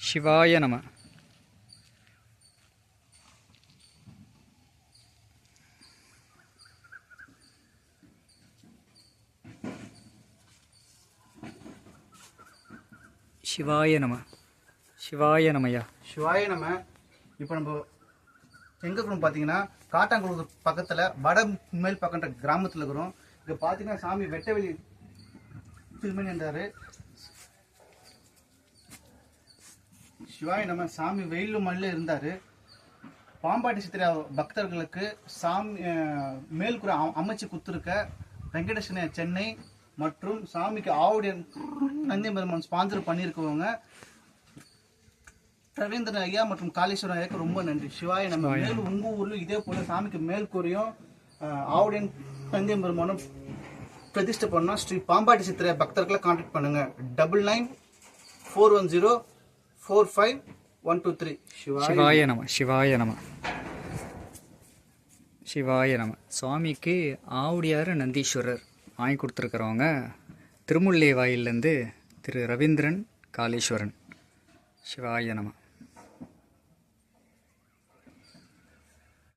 சிவாய நம. சிவாய நம. சிவாய நமையா. சிவாய நம. இப்போ நம்ம எங்கே இருக்கிறோம் பார்த்தீங்கன்னா காட்டாங்குளத்து பக்கத்தில் வட மேல் பக்கன்ற கிராமத்தில் இருக்கிறோம். இங்கே பார்த்தீங்கன்னா சாமி வெட்டவெளி திருமணி என்றார். சிவாய நம்ம சாமி வெயிலும் மண்ணில் இருந்தார். பாம்பாட்டி சித்திரை பக்தர்களுக்கு சாமி மேல்குறை அமைச்சு குத்துருக்க வெங்கடேசன சென்னை மற்றும் சாமிக்கு ஆவுடைய நந்தி பெருமான் ஸ்பான்சர் பண்ணியிருக்கவங்க ரவீந்திரன் ஐயா மற்றும் காளீஸ்வரன் ஐயாக்கு ரொம்ப நன்றி. சிவாய நம்ம மேலும் உங்க ஊர்ல இதே போல சாமிக்கு மேல் கூரையும் ஆவுடன் நந்தியம் பெருமானும் பிரதிஷ்டை பண்ணோம் ஸ்ரீ பாம்பாட்டி சித்திரை பக்தர்களை கான்டாக்ட் பண்ணுங்க. Double nine four one zero four five one two three சிவாய நம சிவாய நம சிவாய நம சுவாமிக்கு ஆவுடையார் நந்தீஸ்வரர். வாங்கி கொடுத்துருக்குறவங்க திருமுல்லை வாயிலேருந்து திரு ரவீந்திரன் காளீஸ்வரன். சிவாய நம